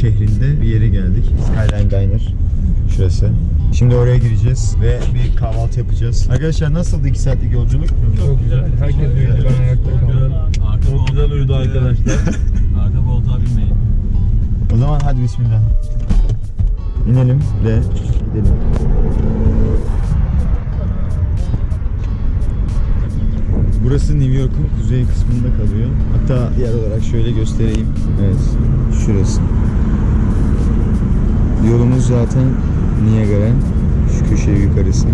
şehrinde bir yere geldik. Skyline Diner. Şurası. Şimdi oraya gireceğiz ve bir kahvaltı yapacağız. Arkadaşlar nasıldı 2 saatlik yolculuk? Çok güzel. Herkes uyudu. Ben ayakta kaldım. Arka Çok güzel uyudu arkadaşlar. Arka koltuğa binmeyin. O zaman hadi bismillah. İnelim ve gidelim. Burası New York'un kuzey kısmında kalıyor. Hatta diğer olarak şöyle göstereyim. Evet, şurası. Yolumuz zaten Niagara. Şu köşe yukarısı.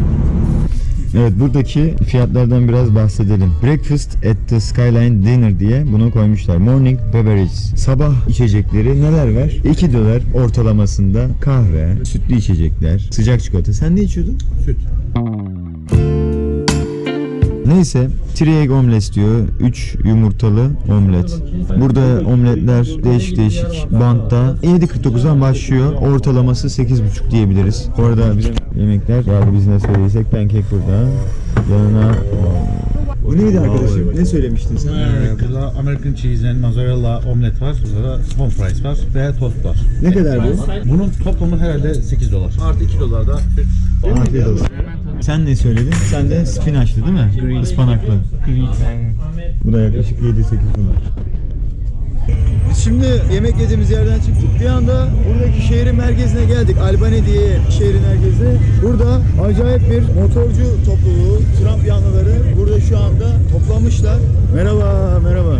Evet buradaki fiyatlardan biraz bahsedelim. Breakfast at the Skyline Dinner diye bunu koymuşlar. Morning beverages. Sabah içecekleri neler var? 2 dolar ortalamasında kahve, sütlü içecekler, sıcak çikolata. Sen ne içiyordun? Süt. Neyse, three egg omelets diyor. 3 yumurtalı omlet. Burada omletler değişik değişik bantta 7.49'dan başlıyor. Ortalaması 8.5 diyebiliriz. Bu arada bizim yemekler geldi biz ne söylediysek pancake burada. Yanına bu neydi arkadaşım? Ne söylemiştin sen? Ee, burada American cheese and mozzarella omlet var. Burada da home fries var ve tost var. Ne kadar bu? Bunun toplamı herhalde 8 dolar. Artı 2 dolar da süt. Afiyet olsun. Sen ne söyledin? Sen de spinaçlı değil mi? Ispanaklı. Bu da yaklaşık 7-8 dolar. Şimdi yemek yediğimiz yerden çıktık. Bir anda buradaki şehrin merkezine geldik. Albany diye şehrin merkezine. Burada acayip bir motorcu topluluğu, Trump yanlıları burada şu anda toplanmışlar. Merhaba, merhaba.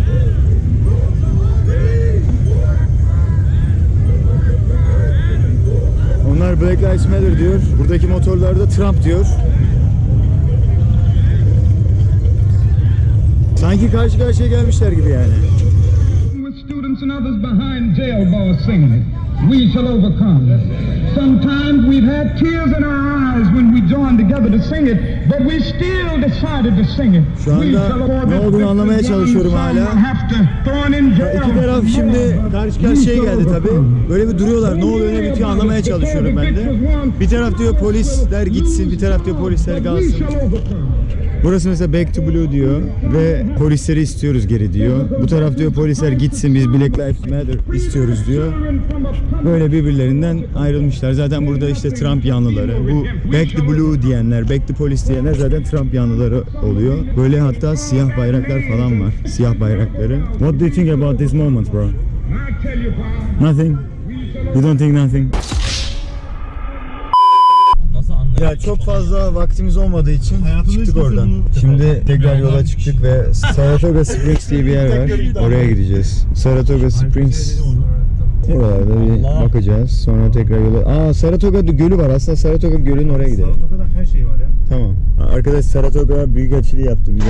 Onlar Black Lives Matter diyor. Buradaki motorlarda Trump diyor. Sanki karşı karşıya gelmişler gibi yani. And others behind jail bars singing. We shall overcome. Sometimes we've had tears in our eyes when we joined together to sing it, but we still decided to sing it. Şu anda ne olduğunu anlamaya çalışıyorum hala. İki taraf şimdi karşı karşıya geldi tabi. Böyle bir duruyorlar. Ne oluyor ne bitiyor anlamaya çalışıyorum ben de. Bir taraf diyor polisler gitsin, bir taraf diyor polisler kalsın. Burası mesela Back to Blue diyor ve polisleri istiyoruz geri diyor. Bu taraf diyor polisler gitsin biz Black Lives Matter istiyoruz diyor. Böyle birbirlerinden ayrılmışlar. Zaten burada işte Trump yanlıları. Bu Back to Blue diyenler, Back to Police diyenler zaten Trump yanlıları oluyor. Böyle hatta siyah bayraklar falan var. Siyah bayrakları. What do you think about this moment bro? Nothing. You don't think nothing? Ya çok fazla vaktimiz olmadığı için çıktık oradan. Şimdi tekrar yola çıktık ve Saratoga Springs diye bir yer var. Oraya gideceğiz. Saratoga Springs Oralarda bir bakacağız. Sonra tekrar yola... Aa Saratoga Gölü var. Aslında Saratoga Gölü'nün oraya gidelim. Kadar her şey var ya. Tamam. Arkadaş Saratoga büyük açılı yaptı bize.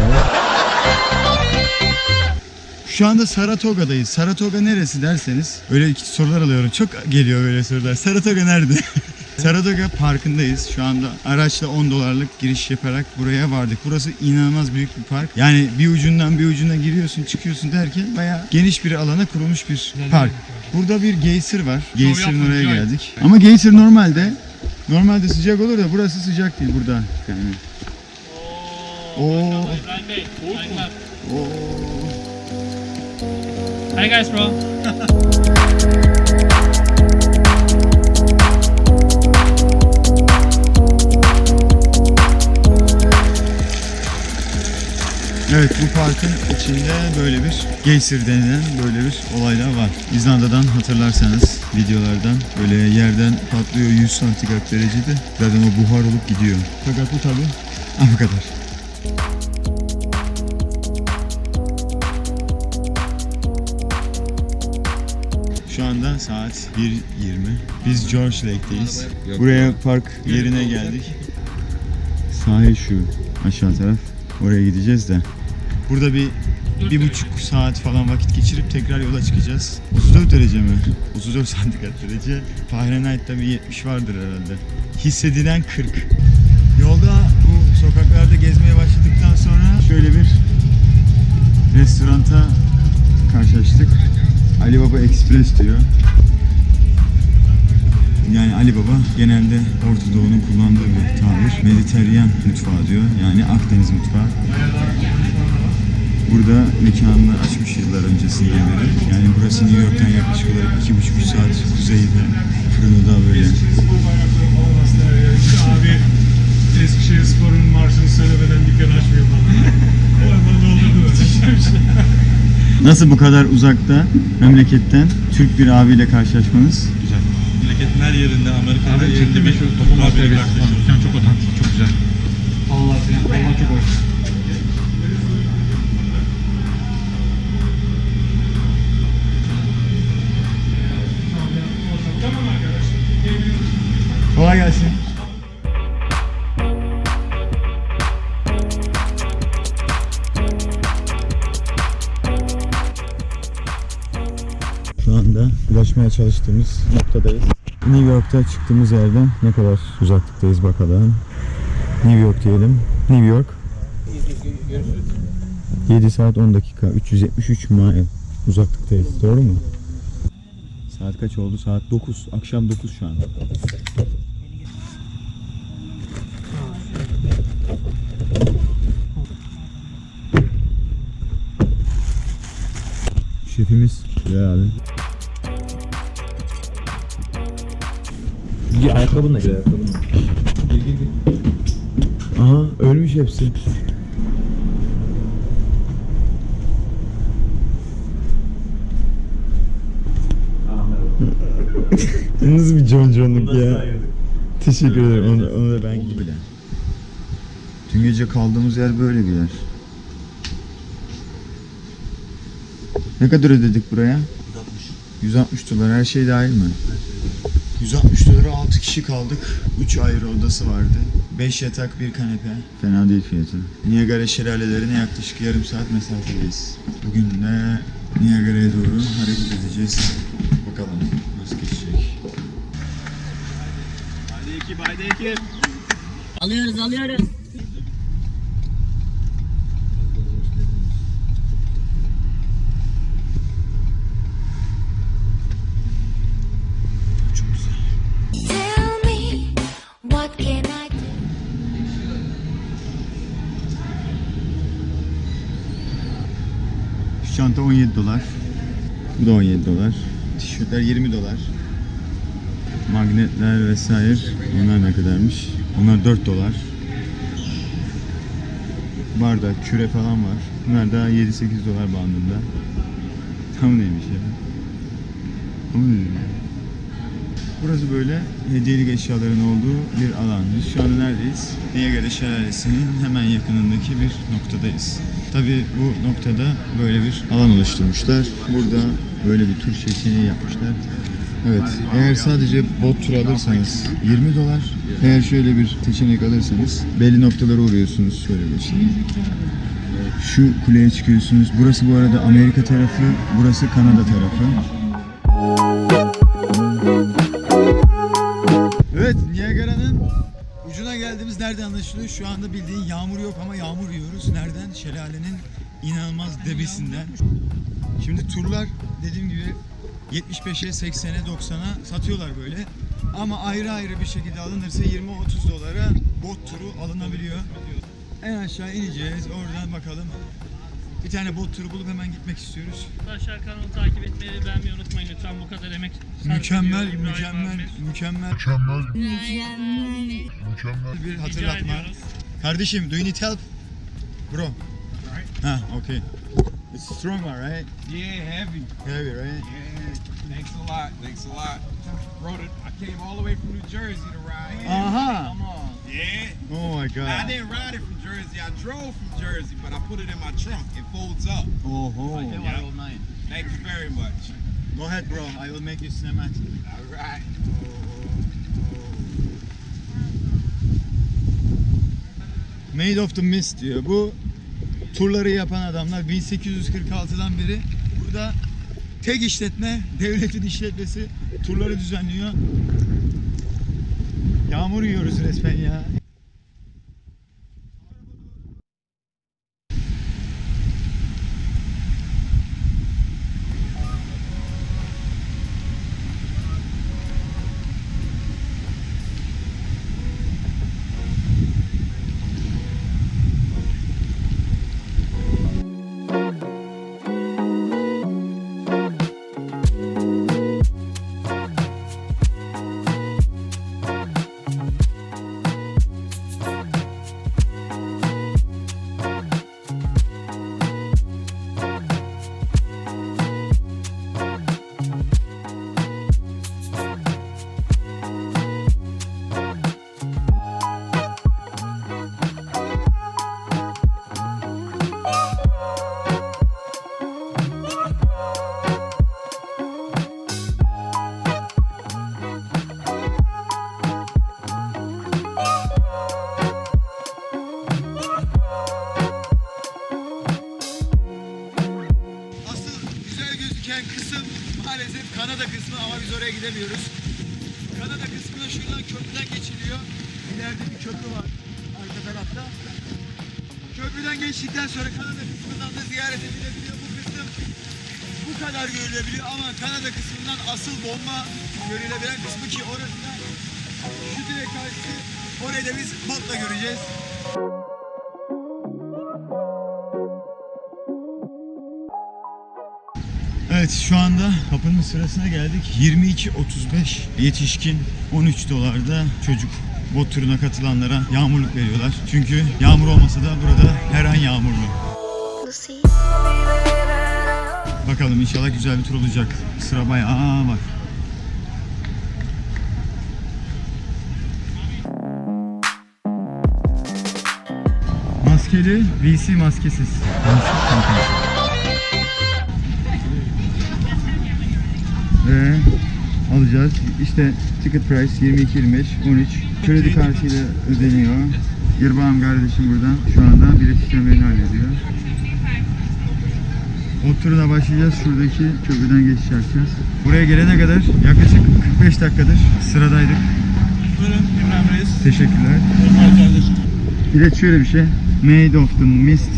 Şu anda Saratoga'dayız. Saratoga neresi derseniz öyle sorular alıyorum. Çok geliyor böyle sorular. Saratoga nerede? Saratoga Parkı'ndayız. Şu anda araçla 10 dolarlık giriş yaparak buraya vardık. Burası inanılmaz büyük bir park. Yani bir ucundan bir ucuna giriyorsun çıkıyorsun derken bayağı geniş bir alana kurulmuş bir park. Burada bir geysir var. Geysirin oraya geldik. Ama geysir normalde normalde sıcak olur da burası sıcak değil burada. Yani. Oo. Oo. Hi guys, bro. Evet bu parkın içinde böyle bir geysir denilen böyle bir olaylar var. İzlanda'dan hatırlarsanız videolardan böyle yerden patlıyor 100 santigrat derecede. Zaten o buhar olup gidiyor. Fakat bu tabi bu kadar. Şu anda saat 1.20. Biz George Lake'deyiz. Buraya park yerine geldik. Sahil şu aşağı taraf. Oraya gideceğiz de. Burada bir bir buçuk saat falan vakit geçirip tekrar yola çıkacağız. 34 derece mi? 34 santigrat derece. Fahrenheit'ta bir 70 vardır herhalde. Hissedilen 40. Yolda bu sokaklarda gezmeye başladıktan sonra şöyle bir restoranta karşılaştık. Ali Baba Express diyor. Yani Ali Baba genelde Orta Doğu'nun kullandığı bir tabir. Mediterranean mutfağı diyor. Yani Akdeniz mutfağı. Burada mekanını açmış yıllar öncesinden beri. Yani burası New York'tan yaklaşık olarak iki buçuk üç saat kuzeyde. Fırını da böyle. Abi Eskişehir Spor'un marşını söylemeden dükkan açmıyor falan. Oradan olurdu böyle. Nasıl bu kadar uzakta memleketten Türk bir abiyle karşılaşmanız? Güzel. Memleketin her yerinde, Amerika'nın her Abi yerinde şu topu abiyle muhabbeti karşılaşıyoruz. falan. çok otantik, çalıştığımız noktadayız. New York'ta çıktığımız yerden ne kadar uzaklıktayız bakalım. New York diyelim. New York. 7 saat 10 dakika 373 mile uzaklıktayız. Doğru mu? Saat kaç oldu? Saat 9. Akşam 9 şu an. Şefimiz ya abi. Bir ayakkabın da güzel ayakkabın. Aha ölmüş hepsi. Nasıl bir conconluk ya. Teşekkür ederim. Onu, onu da ben gibi. Dün gece kaldığımız yer böyle bir yer. Ne kadar ödedik buraya? 160 dolar. Her şey dahil mi? 160 dolara 6 kişi kaldık. 3 ayrı odası vardı. 5 yatak, bir kanepe. Fena değil fiyatı. Niagara şelalelerine yaklaşık yarım saat mesafedeyiz. Bugün de Niagara'ya doğru hareket edeceğiz. Bakalım nasıl geçecek. Alıyoruz alıyoruz. Dolar. Bu da 17 dolar. Tişörtler 20 dolar. Magnetler vesaire. Onlar ne kadarmış? Onlar 4 dolar. Bardak, küre falan var. Bunlar da 7-8 dolar bandında. Tam neymiş ya? Tam neymiş ya? Burası böyle hediyelik eşyaların olduğu bir alan. Biz şu anda neredeyiz? Niagara Şelalesi'nin hemen yakınındaki bir noktadayız. Tabii bu noktada böyle bir alan oluşturmuşlar. Burada böyle bir tur seçeneği yapmışlar. Evet, eğer sadece bot turu alırsanız 20 dolar. Eğer şöyle bir seçenek alırsanız belli noktalara uğruyorsunuz. Şöyle göstereyim. Şu kuleye çıkıyorsunuz. Burası bu arada Amerika tarafı, burası Kanada tarafı. Ucuna geldiğimiz nerede anlaşılıyor? Şu anda bildiğin yağmur yok ama yağmur yiyoruz. Nereden? Şelalenin inanılmaz debisinden. Şimdi turlar dediğim gibi 75'e, 80'e, 90'a satıyorlar böyle. Ama ayrı ayrı bir şekilde alınırsa 20-30 dolara bot turu alınabiliyor. En aşağı ineceğiz. Oradan bakalım. Bir tane bot turu bulup hemen gitmek istiyoruz. Arkadaşlar kanalı takip etmeyi ve beğenmeyi unutmayın lütfen bu kadar emek. Mükemmel, ediyor İbrahim mükemmel, abimiz. mükemmel bir hatırlatma. Kardeşim, do you need help? Bro. Ha, okay. It's strong right? Yeah, heavy. Heavy, right? Yeah, thanks a lot. Thanks a lot. İt. I came all the way from New Jersey to ride. Aha. Come on. Yeah. Oh my I god. didn't ride it from Jersey. I drove from Jersey, but I put it in my trunk. It folds up. Oho. Yeah. Thank you very much. Go ahead bro, I will make you cinematic. All right. Made of the Mist diyor. Bu turları yapan adamlar 1846'dan beri burada tek işletme, devletin işletmesi turları düzenliyor. Yağmur yiyoruz resmen ya. Gidemiyoruz. Kanada kısmına şuradan köprüden geçiliyor. İleride bir köprü var arka tarafta. Köprüden geçtikten sonra Kanada kısmından da ziyaret edilebiliyor. Bu kısım bu kadar görülebiliyor ama Kanada kısmından asıl bomba görülebilen kısmı ki orası da şu direk karşısı. Orayı da biz botla göreceğiz. Evet şu anda kapının sırasına geldik. 22.35 yetişkin 13 dolarda çocuk bot turuna katılanlara yağmurluk veriyorlar. Çünkü yağmur olmasa da burada her an yağmurlu. Bakalım inşallah güzel bir tur olacak. Sıra bayağı var. Maskeli, VC maskesiz. Ve alacağız. İşte ticket price 22.25, 13. Kredi kartıyla ödeniyor. Yırbağım kardeşim buradan şu anda bilet işlemlerini hallediyor. O turuna başlayacağız. Şuradaki köprüden geçiş yapacağız. Buraya gelene kadar yaklaşık 45 dakikadır sıradaydık. Buyurun İbrahim Reis. Teşekkürler. Normal kardeşim. Bilet şöyle bir şey. Made of the Mist.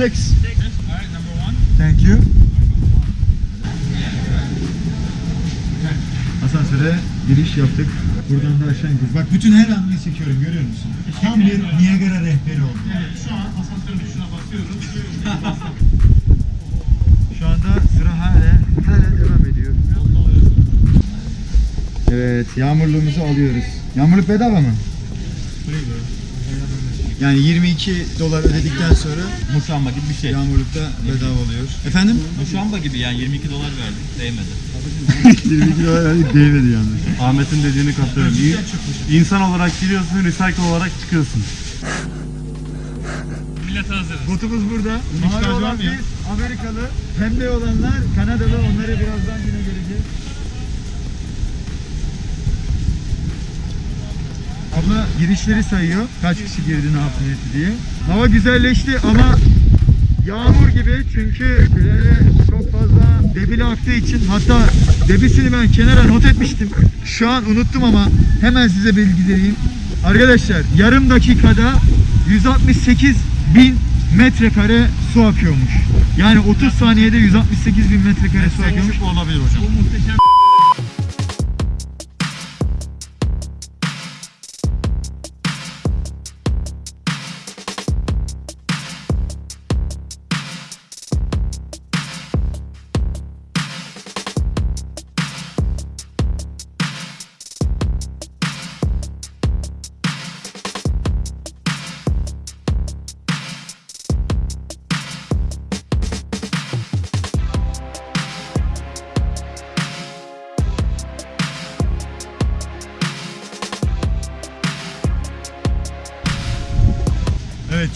Six. Six. Alright, number one. Thank you. Asansöre giriş yaptık. Buradan da aşağı iniyoruz. Bak bütün her hamleyi çekiyorum görüyor musun? Tam bir Niagara rehberi oldu. Evet, şu an asansörün tuşuna basıyoruz. Şu anda sıra hala hala devam ediyor. Evet, yağmurluğumuzu alıyoruz. Yağmurluk bedava mı? Yani 22 dolar ödedikten sonra Muşamba gibi bir şey. yağmurlukta bedava oluyor. Efendim? Muşamba gibi yani 22 dolar verdik değmedi. 22 dolar verdik değmedi yalnız. Ahmet'in dediğini katılıyorum. İ- İnsan olarak giriyorsun, recycle olarak çıkıyorsun. Millet hazır. Botumuz burada. Mavi ihtiyacı var olan mı ya? biz, Amerikalı. Pembe olanlar Kanadalı. Onları birazdan yine göreceğiz. Abla girişleri sayıyor. Kaç kişi girdi ne yaptı diye. Hava güzelleşti ama yağmur gibi çünkü böyle çok fazla debili aktığı için hatta debisini ben kenara not etmiştim. Şu an unuttum ama hemen size bilgi vereyim. Arkadaşlar yarım dakikada 168 bin metrekare su akıyormuş. Yani 30 saniyede 168 bin metrekare su akıyormuş. olabilir hocam.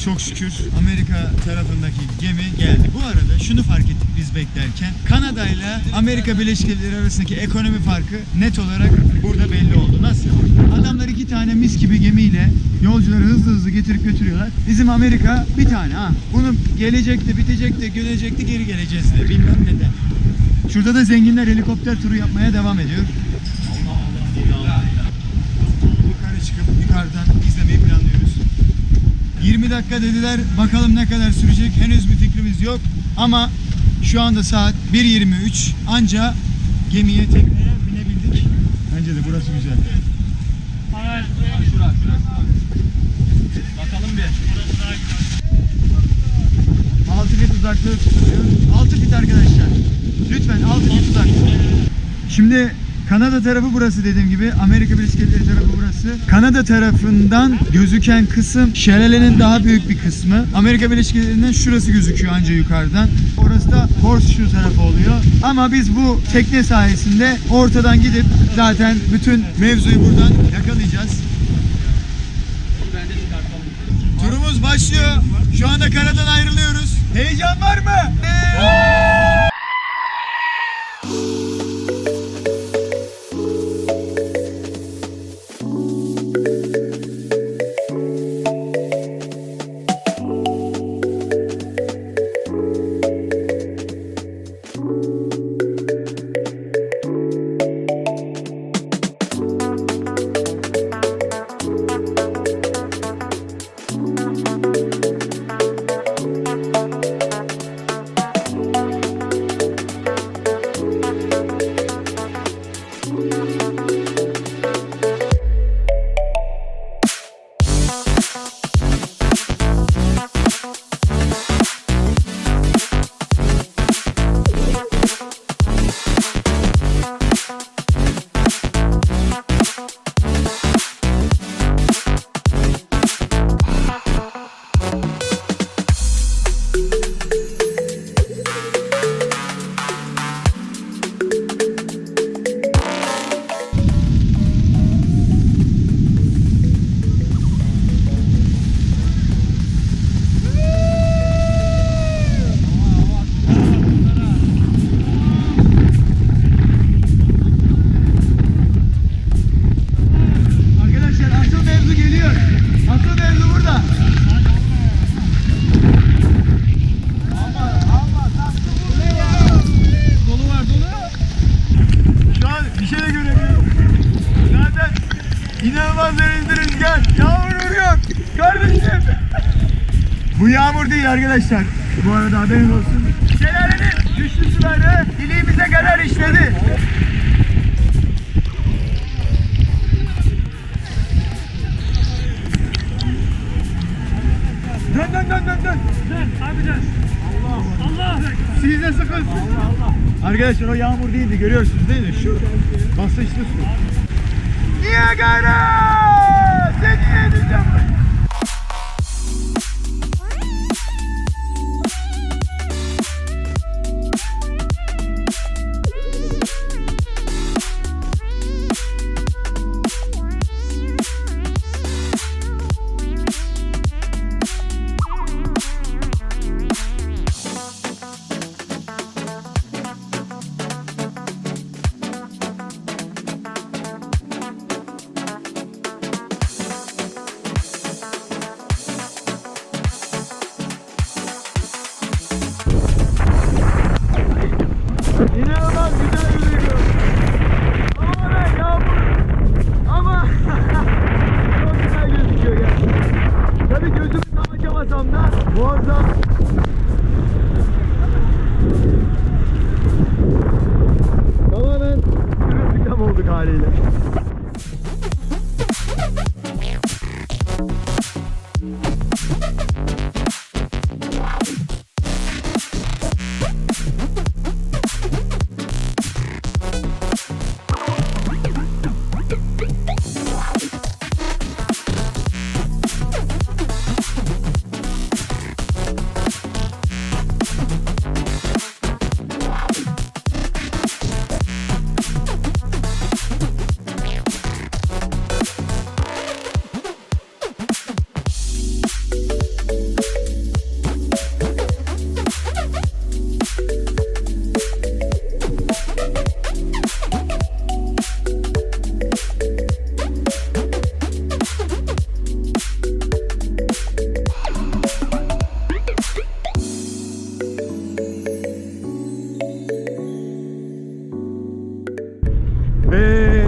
Çok şükür Amerika tarafındaki gemi geldi. Bu arada şunu fark ettik biz beklerken. Kanada ile Amerika Birleşik Devletleri arasındaki ekonomi farkı net olarak burada belli oldu. Nasıl? Adamlar iki tane mis gibi gemiyle yolcuları hızlı hızlı getirip götürüyorlar. Bizim Amerika bir tane ha. Bunu gelecekti, bitecekti, gelecekti, geri geleceğiz de. Bilmem neden. Şurada da zenginler helikopter turu yapmaya devam ediyor. Yukarı çıkıp yukarıdan izlemeyi planlıyoruz. 20 dakika dediler. Bakalım ne kadar sürecek. Henüz bir fikrimiz yok. Ama şu anda saat 1.23. Anca gemiye tekneye binebildik. Bence de burası güzel. Hayır. Bakalım bir. Burası daha güzel. 6 fit uzaklığı tutuluyor. 6 fit arkadaşlar. Lütfen 6 fit uzaklığı. Şimdi Kanada tarafı burası dediğim gibi. Amerika Birleşik Devletleri tarafı burası. Kanada tarafından gözüken kısım şelalenin daha büyük bir kısmı. Amerika Birleşik Devletleri'nden şurası gözüküyor anca yukarıdan. Orası da horseshoe tarafı oluyor. Ama biz bu tekne sayesinde ortadan gidip zaten bütün mevzuyu buradan yakalayacağız. Turumuz başlıyor. Şu anda karadan ayrılıyoruz. Heyecan var mı? Arkadaşlar. Bu arada haberiniz olsun. Şelalenin güçlü suları iliğimize kadar işledi. Dön dön dön dön dön. Dön abi dön. Allah Allah. Siz de sıkın. Allah Allah. Arkadaşlar o yağmur değildi görüyorsunuz değil mi? Şu basınçlı su. Niagara! Seni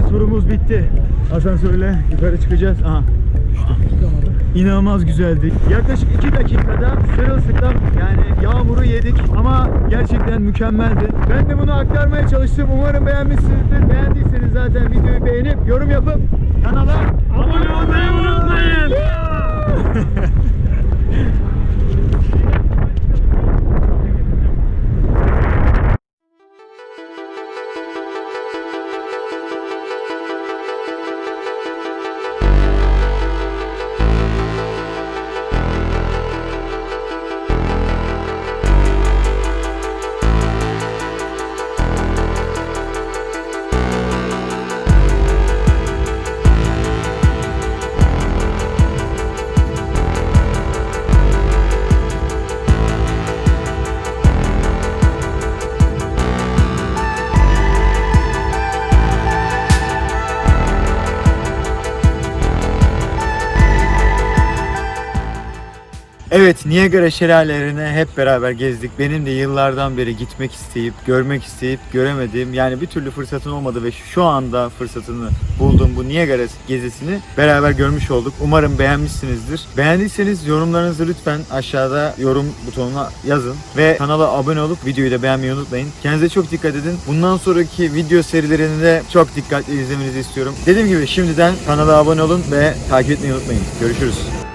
turumuz bitti. Asansörle yukarı çıkacağız. Aha. İnanılmaz güzeldi. Yaklaşık 2 dakikada sırılsıklam yani yağmuru yedik ama gerçekten mükemmeldi. Ben de bunu aktarmaya çalıştım. Umarım beğenmişsinizdir. Beğendiyseniz zaten videoyu beğenip yorum yapıp kanala Abone olmayı unutmayın. Evet Niagara şelalelerine hep beraber gezdik. Benim de yıllardan beri gitmek isteyip, görmek isteyip, göremediğim yani bir türlü fırsatım olmadı ve şu anda fırsatını bulduğum bu Niagara gezisini beraber görmüş olduk. Umarım beğenmişsinizdir. Beğendiyseniz yorumlarınızı lütfen aşağıda yorum butonuna yazın ve kanala abone olup videoyu da beğenmeyi unutmayın. Kendinize çok dikkat edin. Bundan sonraki video serilerini de çok dikkatli izlemenizi istiyorum. Dediğim gibi şimdiden kanala abone olun ve takip etmeyi unutmayın. Görüşürüz.